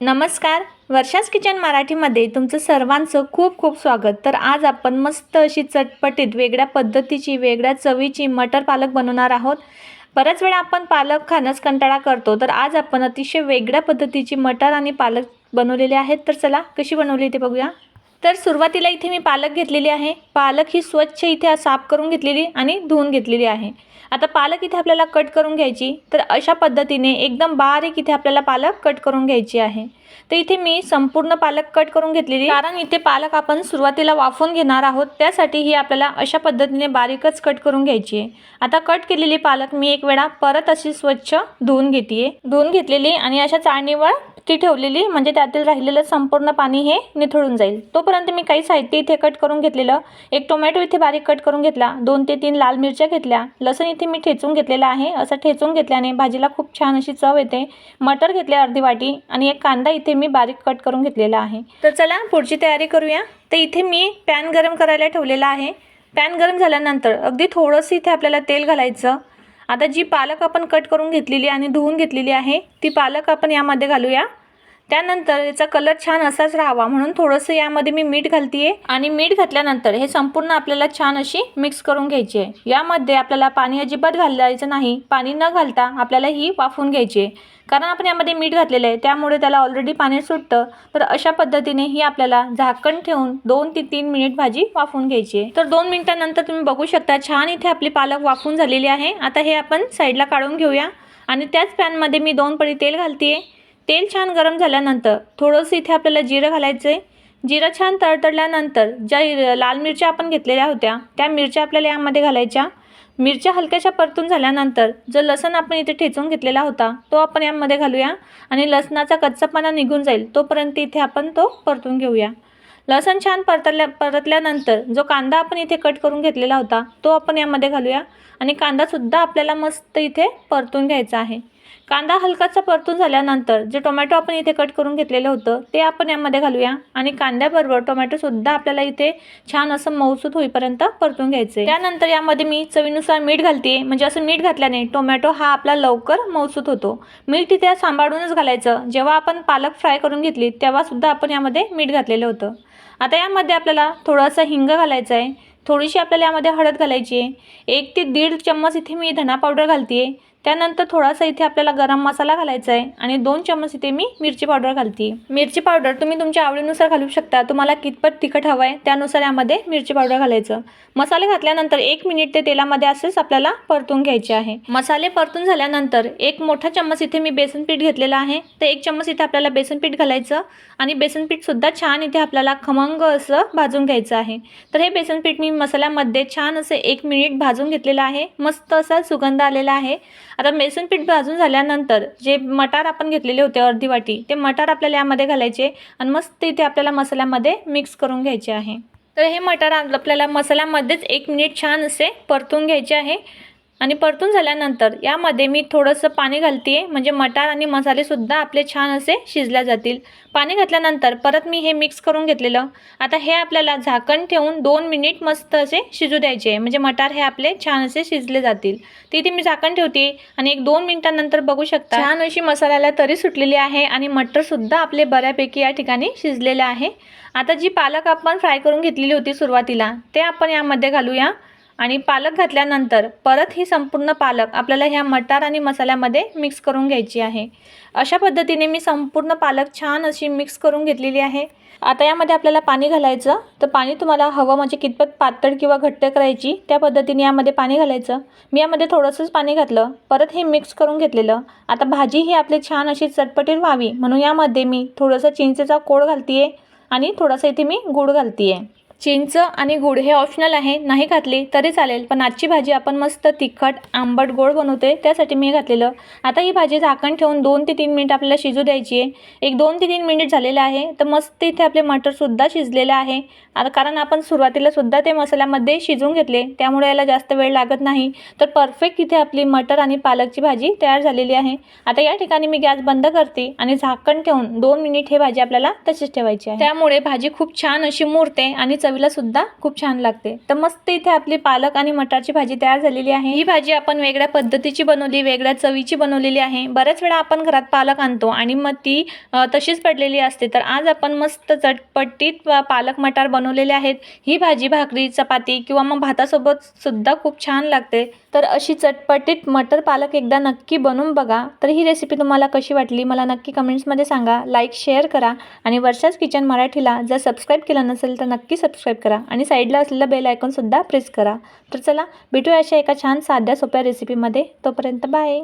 नमस्कार. वर्षास किचन मराठीमध्ये तुमचं सर्वांचं खूप खूप स्वागत. तर आज आपण मस्त अशी चटपटीत वेगळ्या पद्धतीची वेगळ्या चवीची मटर पालक बनवणार आहोत. बऱ्याच वेळा आपण पालक खाण्यास कंटाळा करतो. तर आज आपण अतिशय वेगळ्या पद्धतीची मटर आणि पालक बनवलेले आहेत. तर चला कशी बनवली ते बघूया. तर सुरुवातीला इथे मी पालक घेतलेली आहे. पालक ही स्वच्छ इथे साफ करून घेतलेली आणि धुवून घेतलेली आहे. आता पालक इथे आपल्याला कट करून घ्यायची. तर अशा पद्धतीने एकदम बारीक इथे आपल्याला पालक कट करून घ्यायची आहे. तर इथे मी संपूर्ण पालक कट करून घेतलेली. कारण इथे पालक आपण सुरुवातीला वाफून घेणार आहोत. त्यासाठी ही आपल्याला अशा पद्धतीने बारीकच कट करून घ्यायची आहे. आता कट केलेली पालक मी एक वेळा परत अशी स्वच्छ धुवून घेते धुवून घेतलेली आणि अशा चाळणीवर ती ठेवलेली म्हणजे त्यातील राहिलेलं संपूर्ण पाणी हे निथळून जाईल. तोपर्यंत मी काही साहित्य इथे कट करून घेतलेलं एक टोमॅटो इथे बारीक कट करून घेतला दोन ते तीन लाल मिरच्या घेतल्या लसूण इथे मी ठेचून घेतलेला आहे. असं ठेचून घेतल्याने भाजीला खूप छान अशी चव येते. मटर घेतले अर्धी वाटी आणि एक कांदा इथे मी बारीक कट करून घेतलेला आहे. तर चला पुढची तयारी करूया. तर इथे मी पॅन गरम करायला ठेवलेला आहे. पॅन गरम झाल्यानंतर अगदी थोडंसं इथे आपल्याला तेल घालायचं. आता जी पालक आपण कट करून घेतलेली आणि धुवून घेतलेली आहे ती पालक आपण यामध्ये घालूया. त्यानंतर याचा कलर छान असाच राहावा. म्हणून थोडंसं यामध्ये मी मीठ घालते आणि मीठ घातल्यानंतर हे संपूर्ण आपल्याला छान अशी मिक्स करून घ्यायची आहे. यामध्ये आपल्याला पाणी अजिबात घालायचं नाही. पाणी न घालता आपल्याला ही वाफून घ्यायची आहे. कारण आपण यामध्ये मीठ घातलेलं आहे त्यामुळे त्याला ऑलरेडी पाणी सुटतं. तर अशा पद्धतीने ही आपल्याला झाकण ठेवून दोन ते तीन मिनिट भाजी वाफून घ्यायची आहे. तर दोन मिनिटांनंतर तुम्ही बघू शकता छान इथे आपली पालक वाफून झालेली आहे. आता हे आपण साईडला काढून घेऊया. आणि त्याच पॅनमध्ये मी दोन पडी तेल घालते तेल छान गरम झाल्यानंतर थोडंसं इथे आपल्याला जिरं घालायचं आहे जिरं छान तळतळल्यानंतर ज्या लाल मिरच्या आपण घेतलेल्या होत्या त्या मिरच्या आपल्याला यामध्ये घालायच्या. मिरच्या हलक्याशा परतून झाल्यानंतर जो लसण आपण इथे ठेचून घेतलेला होता तो आपण यामध्ये घालूया आणि लसणाचा कच्चापणा निघून जाईल तोपर्यंत इथे आपण तो परतून घेऊया. लसण छान परतल्या परतल्यानंतर जो कांदा आपण इथे कट करून घेतलेला होता तो आपण यामध्ये घालूया आणि कांदासुद्धा आपल्याला मस्त इथे परतून घ्यायचा आहे. कांदा हलकासा परतून झाल्यानंतर जे टोमॅटो आपण इथे कट करून घेतलेलं होतं ते आपण यामध्ये घालूया. आणि कांद्याबरोबर टोमॅटोसुद्धा आपल्याला इथे छान असं मऊसूत होईपर्यंत परतून घ्यायचं त्यानंतर यामध्ये मी चवीनुसार मीठ घालते. म्हणजे असं मीठ घातल्याने टोमॅटो हा आपला लवकर मऊसूत होतो. मीठ इथे सांभाळूनच घालायचं. जेव्हा आपण पालक फ्राय करून घेतली तेव्हासुद्धा आपण यामध्ये मीठ घातलेलं होतं. आता यामध्ये आपल्याला थोडासा हिंग घालायचा आहे थोडीशी आपल्याला यामध्ये हळद घालायची आहे. एक ते दीड चम्मच इथे मी धना पावडर घालते आहे त्यानंतर थोडासा इथे आपल्याला गरम मसाला घालायचा आहे आणि दोन चम्मच इथे मी मिरची पावडर घालते. मिरची पावडर तुम्ही तुमच्या आवडीनुसार घालू शकता. तुम्हाला कितपत तिखट हवं आहे त्यानुसार यामध्ये मिरची पावडर घालायचं. मसाले घातल्यानंतर एक मिनिट ते तेलामध्ये असेच आपल्याला परतून घ्यायचे आहे. मसाले परतून झाल्यानंतर एक मोठा चम्मच इथे मी बेसन पीठ घेतलेलं आहे. तर एक चम्मच इथे आपल्याला बेसन पीठ घालायचं आणि बेसन पीठसुद्धा छान इथे आपल्याला खमंग असं भाजून घ्यायचं आहे. तर हे बेसन पीठ मी मसाल्यामध्ये छान असं एक मिनिट भाजून घेतलेलं आहे. मस्त असा सुगंध आलेला आहे. आता बेसन पीठ भाजून झाल्यानंतर जे मटार आपण घेतलेले होते अर्धी वाटी ते मटार आपल्याला यामध्ये घालायचे आणि मस्त इथे आपल्याला मसाल्यामध्ये मिक्स करून घ्यायचे आहे. तर हे मटार आपल्याला मसाल्यामध्येच एक मिनिट छान असे परतून घ्यायचे आहे. आणि परतून झाल्यानंतर यामध्ये मी थोडंसं पाणी घालते म्हणजे मटार आणि मसालेसुद्धा आपले छान असे शिजल्या जातील. पाणी घातल्यानंतर परत मी हे मिक्स करून घेतलेलं. आता हे आपल्याला झाकण ठेवून दोन मिनिट मस्त असे शिजू द्यायचे. म्हणजे मटार हे आपले छान असे शिजले जातील. तिथे मी झाकण ठेवते आणि एक दोन मिनिटांनंतर बघू शकता. छान अशी मसाल्याला तरी सुटलेली आहे आणि मटरसुद्धा आपले बऱ्यापैकी या ठिकाणी शिजलेलं आहे. आता जी पालक आपण फ्राय करून घेतलेली होती सुरुवातीला ते आपण यामध्ये घालूया. आणि पालक घातल्यानंतर परत ही संपूर्ण पालक आपल्याला ह्या मटार आणि मसाल्यामध्ये मिक्स करून घ्यायची आहे. अशा पद्धतीने मी संपूर्ण पालक छान अशी मिक्स करून घेतलेली आहे. आता यामध्ये आपल्याला पाणी घालायचं. तर पाणी तुम्हाला हवं म्हणजे कितपत पातळ किंवा घट्ट करायची त्या पद्धतीने यामध्ये पाणी घालायचं. मी यामध्ये थोडंसंच पाणी घातलं. परत हे मिक्स करून घेतलेलं. आता भाजी ही आपली छान अशी चटपटीत व्हावी. म्हणून यामध्ये मी थोडंसं चिंचेचा कोळ घालते आहे आणि थोडासा इथे मी गूळ घालते आहे चिंच आणि गूळ हे ऑप्शनल आहे. नाही घातली तरी चालेल. पण आजची भाजी आपण मस्त तिखट आंबट गोड बनवते त्यासाठी मी घातलेलं. आता ही भाजी झाकण ठेवून दोन ते तीन मिनिट आपल्याला शिजू द्यायची आहे एक दोन ते तीन मिनिट झालेलं आहे. तर मस्त इथे आपले मटरसुद्धा शिजलेलं आहे. आता कारण आपण सुरुवातीलासुद्धा ते मसाल्यामध्ये शिजून घेतले. त्यामुळे याला जास्त वेळ लागत नाही. तर परफेक्ट इथे आपली मटर आणि पालकची भाजी तयार झालेली आहे. आता या ठिकाणी मी गॅस बंद करते आणि झाकण ठेवून दोन मिनिट हे भाजी आपल्याला तशीच ठेवायची आहे. त्यामुळे भाजी खूप छान अशी मुरते आणि चवीला सुद्धा खूप छान लागते. तर मस्त इथे आपली पालक आणि मटारची भाजी तयार झालेली आहे. ही भाजी आपण वेगळ्या पद्धतीची बनवली वेगळ्या चवीची बनवलेली आहे. बऱ्याच वेळा आपण घरात पालक आणतो आणि मग ती तशीच पडलेली असते. तर आज आपण मस्त चटपटीत पालक मटार बनवलेले आहेत. ही भाजी भाकरी चपाती किंवा मग भातासोबत सुद्धा खूप छान लागते. तर अशी चटपटीत मटर पालक एकदा नक्की बनवून बघा. तर ही रेसिपी तुम्हाला कशी वाटली? मला नक्की कमेंट्समध्ये सांगा. लाईक शेअर करा. आणि वर्षाच किचन मराठीला जर सबस्क्राईब केलं नसेल तर नक्की सबस्क्राईब करा. आणि साईडला असलेलं बेल आयकॉनसुद्धा प्रेस करा. तर चला भेटूया अशा एका छान साध्या सोप्या रेसिपीमध्ये तोपर्यंत बाय